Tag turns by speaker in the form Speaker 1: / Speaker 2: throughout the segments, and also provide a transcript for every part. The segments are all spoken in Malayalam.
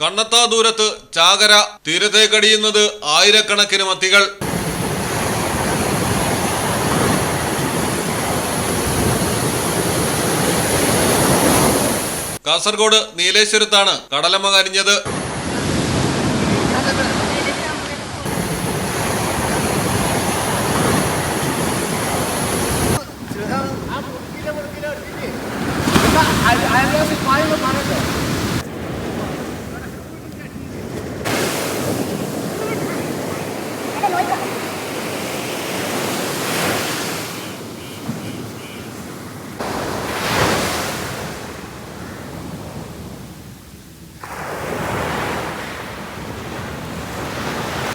Speaker 1: കണ്ണത്താ ദൂരത്ത് ചാകര തീരത്തെ കടിയുന്നത് ആയിരക്കണക്കിന് മത്തികൾ. കാസർഗോഡ് നീലേശ്വരത്താണ് കടലമ്മ കരിഞ്ഞത്.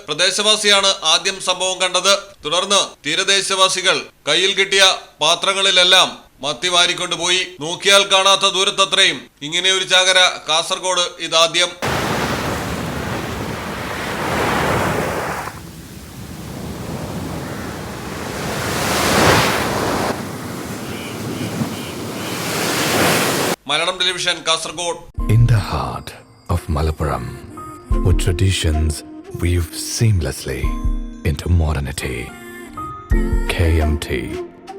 Speaker 1: പ്രദേശവാസിയാണ് ആദ്യം സംഭവം കണ്ടത്. തുടർന്ന് തീരദേശവാസികൾ കയ്യിൽ കിട്ടിയ പാത്രങ്ങളിലെല്ലാം മത്തി വാരിക്കൊണ്ടു നോക്കിയാൽ കാണാത്ത ദൂരത്തത്രയും. ഇങ്ങനെ ഒരു ചാകര Kasaragod ഇതാദ്യം. Malayalam television Kasaragod.
Speaker 2: In the heart of Malappuram With traditions weave seamlessly into modernity. KMT